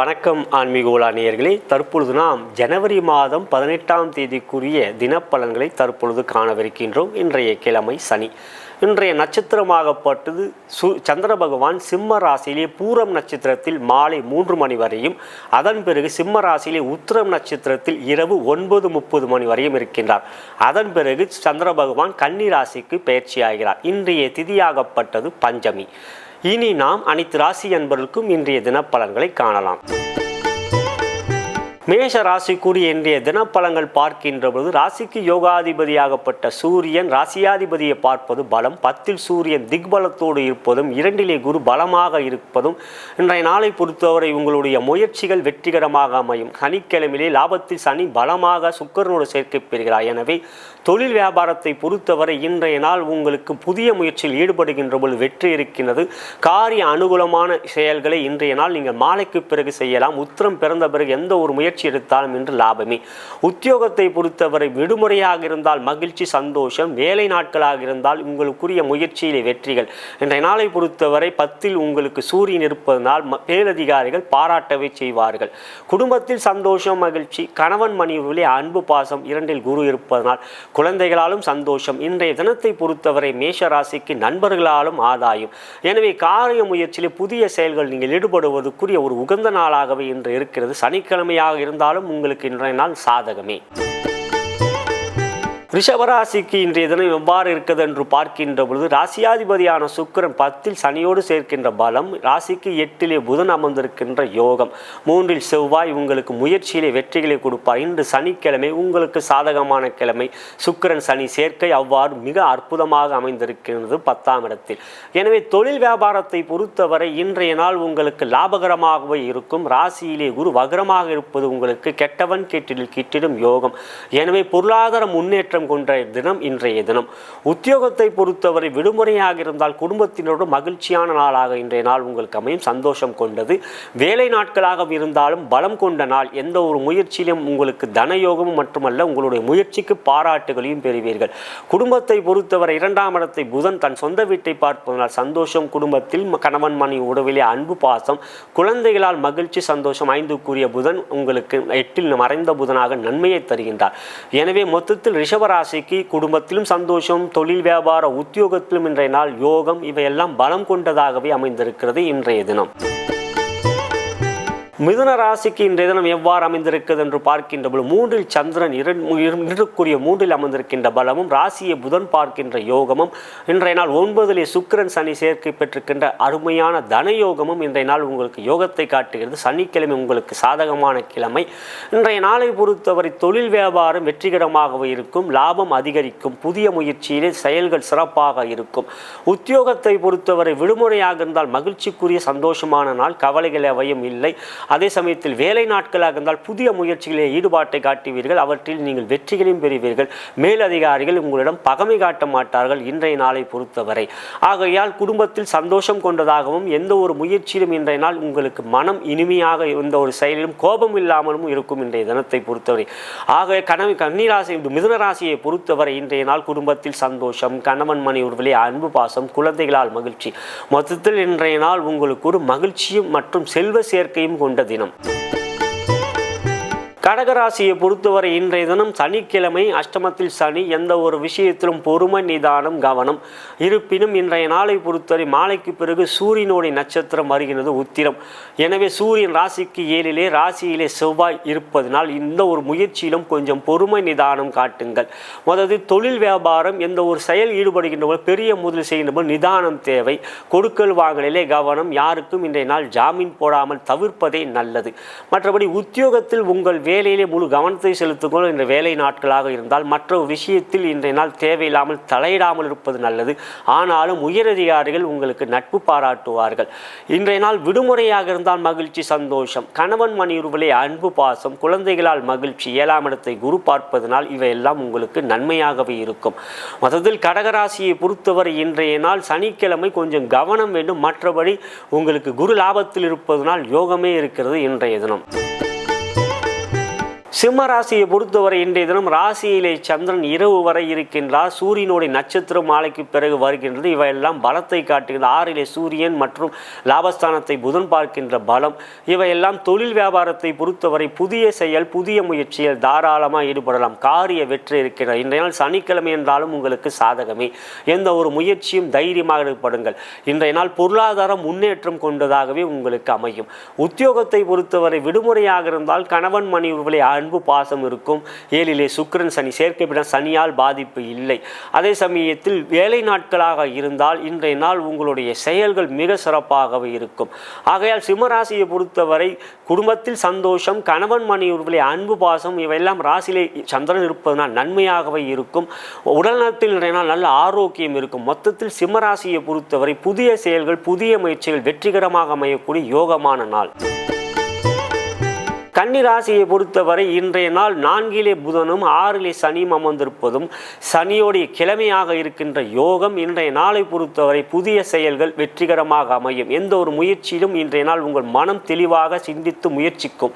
வணக்கம் ஆன்மீக உலானியர்களே தற்பொழுது நாம் ஜனவரி மாதம் பதினெட்டாம் தேதிக்குரிய தினப்பலன்களை தற்பொழுது காணவிருக்கின்றோம். இன்றைய கிழமை சனி. இன்றைய நட்சத்திரமாகப்பட்டது சு சந்திர பகவான் சிம்ம ராசியிலே பூரம் நட்சத்திரத்தில் மாலை மூன்று மணி வரையும் அதன் பிறகு சிம்ம ராசியிலே உத்திரம் நட்சத்திரத்தில் இரவு ஒன்பது முப்பது மணி வரையும் இருக்கின்றார். அதன் பிறகு சந்திர பகவான் கன்னி ராசிக்கு பயிற்சியாகிறார். இன்றைய திதியாகப்பட்டது பஞ்சமி. இனி நாம் அனைத்து ராசி அன்பர்களுக்கும் இன்றைய தினப்பலன்களை காணலாம். மேஷ ராசிக்குரிய இன்றைய தினப்பலங்கள் பார்க்கின்ற பொழுது ராசிக்கு யோகாதிபதியாகப்பட்ட சூரியன் ராசியாதிபதியை பார்ப்பது பலம். பத்தில் சூரியன் திக்பலத்தோடு இருப்பதும் இரண்டிலே குரு பலமாக இருப்பதும் இன்றைய நாளை பொறுத்தவரை உங்களுடைய முயற்சிகள் வெற்றிகரமாக அமையும். சனிக்கிழமையிலே லாபத்தில் சனி பலமாக சுக்கரனோடு சேர்க்கை பெறுகிறார். எனவே தொழில் வியாபாரத்தை பொறுத்தவரை இன்றைய நாள் உங்களுக்கு புதிய முயற்சியில் ஈடுபடுகின்ற பொழுது வெற்றி இருக்கின்றது. காரிய அனுகூலமான செயல்களை இன்றைய நாள் நீங்கள் மாலைக்கு பிறகு செய்யலாம். உத்திரம் பிறந்த பிறகு எந்த ஒரு முயற்சி முயற்சி எடுத்தாலும் இன்று லாபமே. உத்தியோகத்தை பொறுத்தவரை விடுமுறையாக இருந்தால் மகிழ்ச்சி சந்தோஷம் வேலை நாட்களாக இருந்தால் உங்களுக்குரிய முயற்சியிலே வெற்றிகள். இன்றைய நாளை பொறுத்தவரை பத்தில் உங்களுக்கு சூரியன் இருப்பதனால் மேலதிகாரிகள் பாராட்டவே செய்வார்கள். குடும்பத்தில் சந்தோஷம் மகிழ்ச்சி கணவன் மனைவிலே அன்பு பாசம் இரண்டில் குரு இருப்பதனால் குழந்தைகளாலும் சந்தோஷம். இன்றைய தினத்தை பொறுத்தவரை மேஷ ராசிக்கு நண்பர்களாலும் ஆதாயம். எனவே காரிய முயற்சியில் புதிய செயல்கள் நீங்கள் ஈடுபடுவதற்குரிய ஒரு உகந்த நாளாகவே இன்று இருக்கிறது. சனிக்கிழமையாக இருந்தாலும் உங்களுக்கு இன்றைய நாள் சாதகமே. ரிஷபராசிக்கு இன்றைய தினம் எவ்வாறு இருக்குது என்று பார்க்கின்ற பொழுது ராசியாதிபதியான சுக்கிரன் பத்தில் சனியோடு சேர்க்கின்ற பலம் ராசிக்கு எட்டிலே புதன் அமர்ந்திருக்கின்ற யோகம். மூன்றில் செவ்வாய் உங்களுக்கு முயற்சியிலே வெற்றிகளை கொடுப்பார். இன்று சனிக்கிழமை உங்களுக்கு சாதகமான கிழமை. சுக்கிரன் சனி சேர்க்கை அவ்வாறு மிக அற்புதமாக அமைந்திருக்கின்றது பத்தாம் இடத்தில். எனவே தொழில் வியாபாரத்தை பொறுத்தவரை இன்றைய நாள் உங்களுக்கு லாபகரமாகவே இருக்கும். ராசியிலே குரு வகரமாக இருப்பது உங்களுக்கு கெட்டவன் கேட்டிடில் கிட்டிடும் யோகம். எனவே பொருளாதார முன்னேற்றம் கொண்ட தினம் இன்றைய தினம். உத்தியோகத்தை பொறுத்தவரை விடுமுறையாக இருந்தால் குடும்பத்தினோடு மகிழ்ச்சியான நாளாக இன்றைய நாள் உங்களுக்கு அமையும். சந்தோஷம் கொண்டது. வேலை நாட்களாக இருந்தாலும் பலம் கொண்ட நாள். எந்த ஒரு முயற்சியிலும் உங்களுக்கு தனயோகமும் மட்டுமல்ல உங்களுடைய முயற்சிக்கு பாராட்டுகளையும் பெறுவீர்கள். குடும்பத்தை பொறுத்தவரை இரண்டாம் இடத்தை புதன் தன் சொந்த வீட்டை பார்ப்பதனால் சந்தோஷம் குடும்பத்தில் கணவன் மனைவி உறவிலே அன்பு பாசம் குழந்தைகளால் மகிழ்ச்சி சந்தோஷம் ஐந்து கூறிய புதன் உங்களுக்கு எட்டில் மறைந்த புதனாக நன்மையை தருகின்றார். எனவே மொத்தத்தில் கும்பராசிக்கு குடும்பத்திலும் சந்தோஷம் தொழில் வியாபார உத்தியோகத்திலும் இன்றைய நாள் யோகம் இவையெல்லாம் பலம் கொண்டதாகவே அமைந்திருக்கிறது இன்றைய தினம். மிதுன ராசிக்கு இன்றைய தினம் எவ்வாறு அமைந்திருக்கிறது என்று பார்க்கின்ற பொழுது மூன்றில் சந்திரன் இரண்டுக்குரிய மூன்றில் அமர்ந்திருக்கின்ற பலமும் ராசியை புதன் பார்க்கின்ற யோகமும் இன்றைய நாள் ஒன்பதிலே சுக்கிரன் சனி சேர்க்கை பெற்றிருக்கின்ற அருமையான தன யோகமும் இன்றைய நாள் உங்களுக்கு யோகத்தை காட்டுகிறது. சனிக்கிழமை உங்களுக்கு சாதகமான கிழமை. இன்றைய நாளை பொறுத்தவரை தொழில் வியாபாரம் வெற்றிகரமாக இருக்கும். லாபம் அதிகரிக்கும். புதிய முயற்சியிலே செயல்கள் சிறப்பாக இருக்கும். உத்தியோகத்தை பொறுத்தவரை விடுமுறையாக இருந்தால் மகிழ்ச்சிக்குரிய சந்தோஷமான நாள். கவலைகள் எவையும் இல்லை. அதே சமயத்தில் வேலை நாட்களாக இருந்தால் புதிய முயற்சிகளில் ஈடுபாட்டை காட்டுவீர்கள். அவற்றில் நீங்கள் வெற்றிகளையும் பெறுவீர்கள். மேலதிகாரிகள் உங்களிடம் பகமை காட்ட மாட்டார்கள் இன்றைய நாளை பொறுத்தவரை. ஆகையால் குடும்பத்தில் சந்தோஷம் கொண்டதாகவும் எந்த ஒரு முயற்சியிலும் இன்றைய நாள் உங்களுக்கு மனம் இனிமையாக எந்த ஒரு செயலிலும் கோபம் இல்லாமலும் இருக்கும் இன்றைய தினத்தை பொறுத்தவரை. ஆகவே கனவு கன்னிராசி மிதுன ராசியை பொறுத்தவரை இன்றைய நாள் குடும்பத்தில் சந்தோஷம் கணவன் மணி உறவிலே அன்பு பாசம் குழந்தைகளால் மகிழ்ச்சி. மொத்தத்தில் இன்றைய நாள் உங்களுக்கு ஒரு மகிழ்ச்சியும் மற்றும் செல்வ சேர்க்கையும் கொண்ட தினம் கடகராசியை பொறுத்தவரை இன்றைய தினம் சனிக்கிழமை அஷ்டமத்தில் சனி எந்த ஒரு விஷயத்திலும் பொறுமை நிதானம் கவனம். இருப்பினும் இன்றைய நாளை பொறுத்தவரை மாலைக்கு பிறகு சூரியனுடைய நட்சத்திரம் வருகிறது உத்திரம். எனவே சூரியன் ராசிக்கு ஏழிலே ராசியிலே செவ்வாய் இருப்பதனால் இந்த ஒரு முயற்சியிலும் கொஞ்சம் பொறுமை நிதானம் காட்டுங்கள். முதல் தொழில் வியாபாரம் எந்த ஒரு செயல் ஈடுபடுகின்றவர்கள் பெரிய முதல் செய்கின்றவர்கள் நிதானம் தேவை. கொடுக்கல் வாங்கலிலே கவனம். யாருக்கும் இன்றைய நாள் ஜாமீன் போடாமல் தவிர்ப்பதே நல்லது. மற்றபடி உத்தியோகத்தில் உங்கள் வே வேலையிலே முழு கவனத்தை செலுத்துங்கள் இந்த வேலை நாட்களாக இருந்தால் மற்ற விஷயத்தில் இன்றைய நாள் தேவையில்லாமல் தலையிடாமல் இருப்பது நல்லது. ஆனாலும் உயரதிகாரிகள் உங்களுக்கு நட்பு பாராட்டுவார்கள். இன்றைய நாள் விடுமுறையாக இருந்தால் மகிழ்ச்சி சந்தோஷம். கணவன் மனைவிகளே அன்பு பாசம் குழந்தைகளால் மகிழ்ச்சி ஏழாம் இடத்தை குரு பார்ப்பதனால் இவையெல்லாம் உங்களுக்கு நன்மையாகவே இருக்கும். மொத்தத்தில் கடகராசியை பொறுத்தவரை இன்றைய நாள் சனிக்கிழமை கொஞ்சம் கவனம் வேண்டும். மற்றபடி உங்களுக்கு குரு லாபத்தில் இருப்பதனால் யோகமே இருக்கிறது இன்றைய தினம். சிம்ம ராசியை பொறுத்தவரை இன்றைய தினம் ராசியிலே சந்திரன் இரவு வரை இருக்கின்றார். சூரியனுடைய நட்சத்திரம் மாலைக்கு பிறகு வருகின்றது. இவையெல்லாம் பலத்தை காட்டுகிறது ஆறிலே சூரியன் மற்றும் லாபஸ்தானத்தை புதன் பார்க்கின்ற பலம். இவையெல்லாம் தொழில் வியாபாரத்தை பொறுத்தவரை புதிய செயல் புதிய முயற்சியில் தாராளமாக ஈடுபடலாம். காரிய வெற்றி இருக்கிறது. இன்றைய நாள் சனிக்கிழமை என்றாலும் உங்களுக்கு சாதகமே. எந்த ஒரு முயற்சியும் தைரியமாக ஈடுபடுங்கள். இன்றைய நாள் பொருளாதார முன்னேற்றம் கொண்டதாகவே உங்களுக்கு அமையும். உத்தியோகத்தை பொறுத்தவரை விடுமுறையாக இருந்தால் கணவன் மனைவிகளை உறவுகளை அன்பு பாசம் இருக்கும். ஏழிலே சுக்கிரன் சனி. சேர்க்கப்பட சனியால் பாதிப்பு இல்லை. அதே சமயத்தில் வேலை நாட்களாக இருந்தால் இன்றைய நாள் உங்களுடைய செயல்கள் மிக சிறப்பாகவே இருக்கும். ஆகையால் சிம்மராசியை பொறுத்தவரை குடும்பத்தில் சந்தோஷம் கணவன் மணி அன்பு பாசம் இவையெல்லாம் ராசியிலே சந்திரன் இருப்பதனால் நன்மையாகவே இருக்கும். உடல்நலத்தில் இன்றைய நாள் நல்ல ஆரோக்கியம் இருக்கும். மொத்தத்தில் சிம்மராசியை பொறுத்தவரை புதிய செயல்கள் புதிய முயற்சிகள் வெற்றிகரமாக அமையக்கூடிய யோகமான நாள். கன்னி ராசியை பொறுத்தவரை இன்றைய நாள் நான்கிலே புதனும் ஆறிலே சனியும் அமர்ந்திருப்பதும் சனியோடைய கிழமையாக இருக்கின்ற யோகம் இன்றைய நாளை பொறுத்தவரை புதிய செயல்கள் வெற்றிகரமாக அமையும். எந்த ஒரு முயற்சியிலும் இன்றைய நாள் உங்கள் மனம் தெளிவாக சிந்தித்து முயற்சிக்கும்.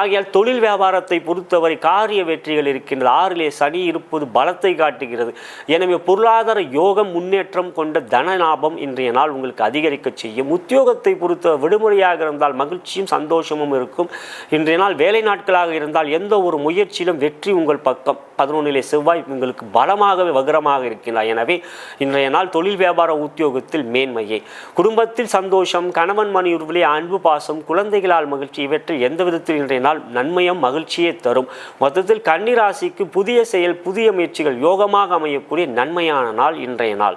ஆகையால் தொழில் வியாபாரத்தை பொறுத்தவரை காரிய வெற்றிகள் இருக்கின்றது. ஆறிலே சனி இருப்பது பலத்தை காட்டுகிறது. எனவே பொருளாதார யோகம் முன்னேற்றம் கொண்ட தன லாபம் இன்றைய நாள் உங்களுக்கு அதிகரிக்க செய்யும். உத்தியோகத்தை பொறுத்த விடுமுறையாக இருந்தால் மகிழ்ச்சியும் சந்தோஷமும் இருக்கும். இன்றைய நாள் வேலை நாட்களாக இருந்தால் எந்த ஒரு முயற்சியிலும் வெற்றி உங்கள் பக்கம். பதினொன்றிலே செவ்வாய் உங்களுக்கு பலமாகவே வகரமாக இருக்கின்றார் எனவே இன்றைய நாள் தொழில் வியாபார உத்தியோகத்தில் மேன்மையே. குடும்பத்தில் சந்தோஷம் கணவன் மணி உருவிலே அன்பு பாசம் குழந்தைகளால் மகிழ்ச்சி இவற்றில் எந்த விதத்தில் இன்றைய நாள் நன்மையும் மகிழ்ச்சியே தரும். மொத்தத்தில் கன்னிராசிக்கு புதிய செயல் புதிய முயற்சிகள் யோகமாக அமையக்கூடிய நன்மையான நாள் இன்றைய நாள்.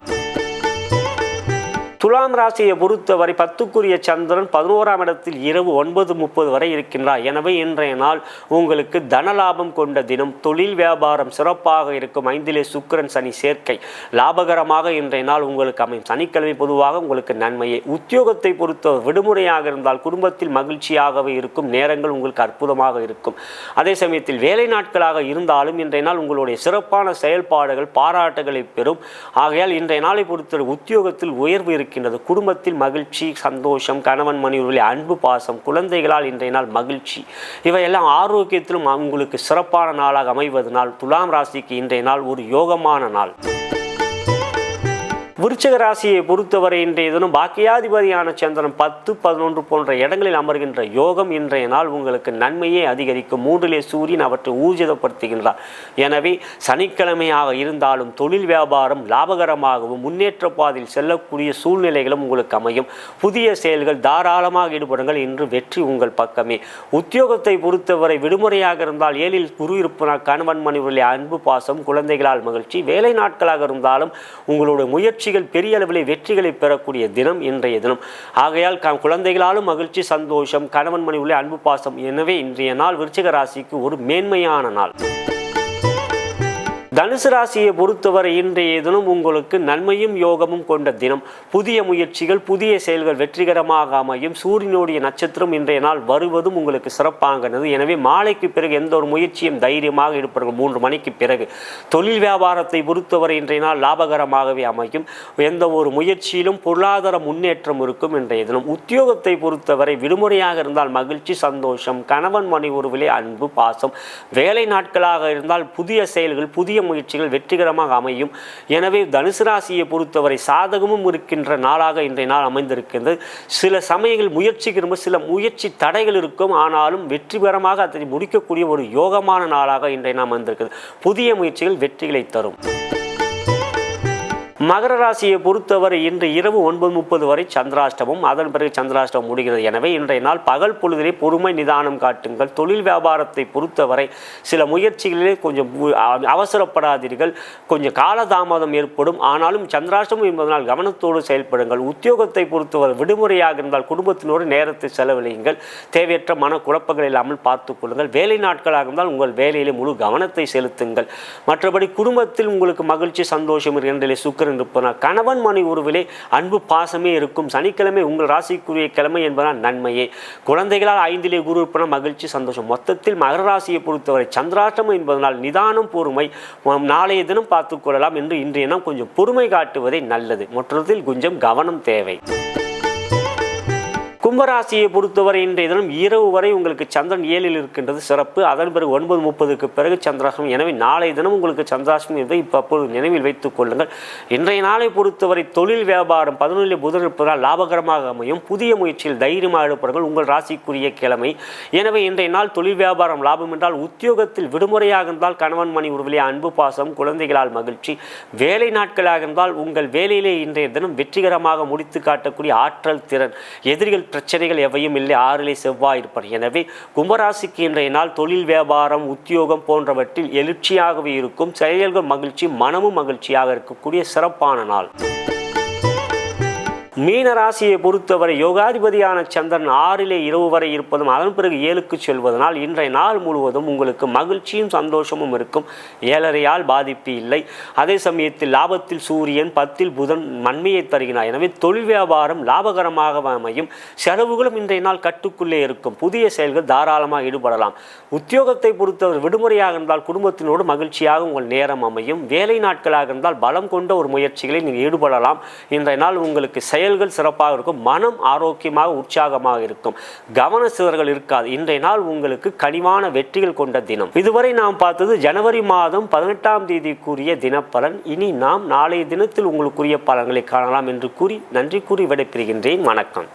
துலாம் ராசியை பொறுத்தவரை பத்துக்குரிய சந்திரன் பதினோராம் இடத்தில் இரவு ஒன்பது முப்பது வரை இருக்கின்றார். எனவே இன்றைய நாள் உங்களுக்கு தனலாபம் கொண்ட தினம். தொழில் வியாபாரம் சிறப்பாக இருக்கும். ஐந்திலே சுக்கிரன் சனி சேர்க்கை. லாபகரமாக இன்றைய நாள் உங்களுக்கு அமையும். சனிக்கிழமை பொதுவாக உங்களுக்கு நன்மையை. உத்தியோகத்தை பொறுத்த விடுமுறையாக இருந்தால் குடும்பத்தில் மகிழ்ச்சியாகவே இருக்கும். நேரங்கள் உங்களுக்கு அற்புதமாக இருக்கும். அதே சமயத்தில் வேலை நாட்களாக இருந்தாலும் இன்றைய நாள் உங்களுடைய சிறப்பான செயல்பாடுகள் பாராட்டுகளை பெறும். ஆகையால் இன்றைய நாளை பொறுத்த உத்தியோகத்தில் உயர்வு இருக்கும் இருக்கின்றது குடும்பத்தில் மகிழ்ச்சி சந்தோஷம் கணவன் மனைவிகளில் அன்பு பாசம் குழந்தைகளால் இன்றைய நாள் மகிழ்ச்சி. இவையெல்லாம் ஆரோக்கியத்திலும் உங்களுக்கு சிறப்பான நாளாக அமைவதனால் துலாம் ராசிக்கு இன்றைய நாள் ஒரு யோகமான நாள். விருச்சக ராசியை பொறுத்தவரை இன்றைய தினம் பாக்கியாதிபதியான சந்திரன் பத்து பதினொன்று போன்ற இடங்களில் அமர்கின்ற யோகம் இன்றைய நாள் உங்களுக்கு நன்மையே அதிகரிக்கும். மூன்றிலே சூரியன் அவற்றை ஊர்ஜிதப்படுத்துகின்றார். எனவே சனிக்கிழமையாக இருந்தாலும் தொழில் வியாபாரம் லாபகரமாகவும் முன்னேற்ற பாதையில் செல்லக்கூடிய சூழ்நிலைகளும் உங்களுக்கு அமையும். புதிய செயல்கள் தாராளமாக ஈடுபடுங்கள். இன்று வெற்றி உங்கள் பக்கமே. உத்தியோகத்தை பொறுத்தவரை விடுமுறையாக இருந்தால் ஏழில் குரு இருப்பனால் கணவன் மனைவிகளை அன்பு பாசம் குழந்தைகளால் மகிழ்ச்சி வேலை நாட்களாக இருந்தாலும் உங்களுடைய முயற்சிகள் பெரிய அளவில் வெற்றிகளை பெறக்கூடிய தினம் இன்றைய தினம். ஆகையால் குழந்தைகளாலும் மகிழ்ச்சி சந்தோஷம் கணவன் மனைவிலே அன்பு பாசம் எனவே இன்றைய நாள் விருச்சிக ராசிக்கு ஒரு மேன்மையான நாள். தனுசு ராசியை பொறுத்தவரை இன்றைய தினம் உங்களுக்கு நன்மையும் யோகமும் கொண்ட தினம். புதிய முயற்சிகள் புதிய செயல்கள் வெற்றிகரமாக அமையும். சூரியனுடைய நட்சத்திரம் இன்றைய நாள் வருவதும் உங்களுக்கு சிறப்பானது எனவே மாலைக்கு பிறகு எந்த ஒரு முயற்சியும் தைரியமாக இருப்பார்கள் மூன்று மணிக்கு பிறகு. தொழில் வியாபாரத்தை பொறுத்தவரை இன்றைய நாள் லாபகரமாகவே அமையும். எந்த ஒரு முயற்சியிலும் பொருளாதார முன்னேற்றம் இருக்கும் இன்றைய தினம். உத்தியோகத்தை பொறுத்தவரை விடுமுறையாக இருந்தால் மகிழ்ச்சி சந்தோஷம் கணவன் மணி உறவிலே அன்பு பாசம். வேலை நாட்களாக இருந்தால் புதிய செயல்கள் புதிய முயற்சிகள் வெற்றிகரமாக அமையும். எனவே தனுசு ராசியை பொறுத்தவரை சாதகமும் இருக்கின்ற நாளாக இன்றைய நாள் அமைந்திருக்கின்றது. சில சமயங்கள் முயற்சிக்கு சில முயற்சி தடைகள் இருக்கும். ஆனாலும் வெற்றிகரமாக அதை முடிக்கக்கூடிய ஒரு யோகமான நாளாக இன்றைய நாள் அமைந்திருக்கிறது. புதிய முயற்சிகள் வெற்றிகளை தரும். மகர ராசியை பொறுத்தவரை இன்று இரவு ஒன்பது முப்பது வரை சந்திராஷ்டமம். அதன் பிறகு சந்திராஷ்டமம் முடிகிறது. எனவே இன்றைய நாள் பகல் பொழுதிலே பொறுமை நிதானம் காட்டுங்கள். தொழில் வியாபாரத்தை பொறுத்தவரை சில முயற்சிகளிலே கொஞ்சம் அவசரப்படாதீர்கள். கொஞ்சம் காலதாமதம் ஏற்படும். ஆனாலும் சந்திராஷ்டமம் என்பதனால் கவனத்தோடு செயல்படுங்கள். உத்தியோகத்தை பொறுத்தவரை விடுமுறையாக இருந்தால் குடும்பத்தினோடு நேரத்தை செலவழியுங்கள். தேவையற்ற மன குழப்பங்கள் இல்லாமல் பார்த்துக் கொள்ளுங்கள். வேலை நாட்களாக இருந்தால் உங்கள் வேலையிலே முழு கவனத்தை செலுத்துங்கள். மற்றபடி குடும்பத்தில் உங்களுக்கு மகிழ்ச்சி சந்தோஷம் இரண்டிலே சுக்கரன் இருப்பதனால் கணவன் மணி உருவிலே அன்பு பாசமே இருக்கும். சனிக்கிழமை உங்கள் ராசிக்குரிய கிழமை என்பதனால் நன்மையே. குழந்தைகளால் ஐந்திலே குரு இருப்பன மகிழ்ச்சி சந்தோஷம். மொத்தத்தில் மகர ராசியை பொறுத்தவரை சந்திராஷ்டமம் என்பதனால் நிதானம் பொறுமை நாளைய தினம் பார்த்துக் கொள்ளலாம் என்று இன்றைய தினம் கொஞ்சம் பொறுமை காட்டுவதே நல்லது. மற்றதில் கொஞ்சம் கவனம் தேவை. கும்பராசியை பொறுத்தவரை இன்றைய தினம் இரவு வரை உங்களுக்கு சந்திரன் ஏழில் இருக்கின்றது சிறப்பு. அதன் பிறகு ஒன்பது முப்பதுக்கு பிறகு சந்திராசம் எனவே நாளைய தினம் உங்களுக்கு சந்திராசம் இதை இப்போ அப்போது நினைவில் வைத்துக் கொள்ளுங்கள். இன்றைய நாளை பொறுத்தவரை தொழில் வியாபாரம் பதினொன்றில் புதன் இருப்பதால் லாபகரமாக அமையும். புதிய முயற்சியில் தைரியமாக எழுப்பவர்கள் உங்கள் ராசிக்குரிய கிழமை. எனவே இன்றைய நாள் தொழில் வியாபாரம் லாபம் என்றால் உத்தியோகத்தில் விடுமுறையாக இருந்தால் கணவன் மணி உறவிலே அன்பு பாசம் குழந்தைகளால் மகிழ்ச்சி. வேலை நாட்களாக இருந்தால் உங்கள் வேலையிலே இன்றைய தினம் வெற்றிகரமாக முடித்து காட்டக்கூடிய ஆற்றல் திறன். எதிரிகள் பிரச்சனை பிரச்சனைகள் எவையும் இல்லை ஆறிலே செவ்வாய் இருப்பார். எனவே கும்பராசிக்கு இன்றைய நாள் தொழில் வியாபாரம் உத்தியோகம் போன்றவற்றில் எழுச்சியாகவே இருக்கும் செயல்கள் மகிழ்ச்சி மனமும் மகிழ்ச்சியாக இருக்கக்கூடிய சிறப்பான நாள். மீன ராசியை பொறுத்தவரை யோகாதிபதியான சந்திரன் ஆறிலே இரவு வரை இருப்பதும் அதன் பிறகு ஏழுக்கு செல்வதனால் இன்றைய நாள் முழுவதும் உங்களுக்கு மகிழ்ச்சியும் சந்தோஷமும் இருக்கும். ஏழரையால் பாதிப்பு இல்லை. அதே சமயத்தில் லாபத்தில் சூரியன் பத்தில் புதன் நன்மையை தருகிறார். எனவே தொழில் வியாபாரம் லாபகரமாக அமையும். செலவுகளும் இன்றைய நாள் கட்டுக்குள்ளே இருக்கும். புதிய செயல்கள் தாராளமாக ஈடுபடலாம். உத்தியோகத்தை பொறுத்தவரை விடுமுறையாக இருந்தால் குடும்பத்தினோடு மகிழ்ச்சியாக உங்கள் நேரம் அமையும். வேலை நாட்களாக இருந்தால் பலம் கொண்ட ஒரு முயற்சிகளை நீங்கள் ஈடுபடலாம். இன்றைய நாள் உங்களுக்கு செயல் செயல்கள் சிறப்பாக இருக்கும். மனம் ஆரோக்கியமாக உற்சாகமாக இருக்கும். கவன சிதறல் இருக்காது. இன்றைய நாள் உங்களுக்கு கனிவான வெற்றிகள் கொண்ட தினம். இதுவரை நாம் பார்த்தது ஜனவரி மாதம் பதினெட்டாம் தேதி கூறிய தினப்பலன். இனி நாம் நாளைய தினத்தில் உங்களுக்குரிய பலன்களை காணலாம் என்று கூறி நன்றி கூறி விடைபெறுகின்றேன். வணக்கம்.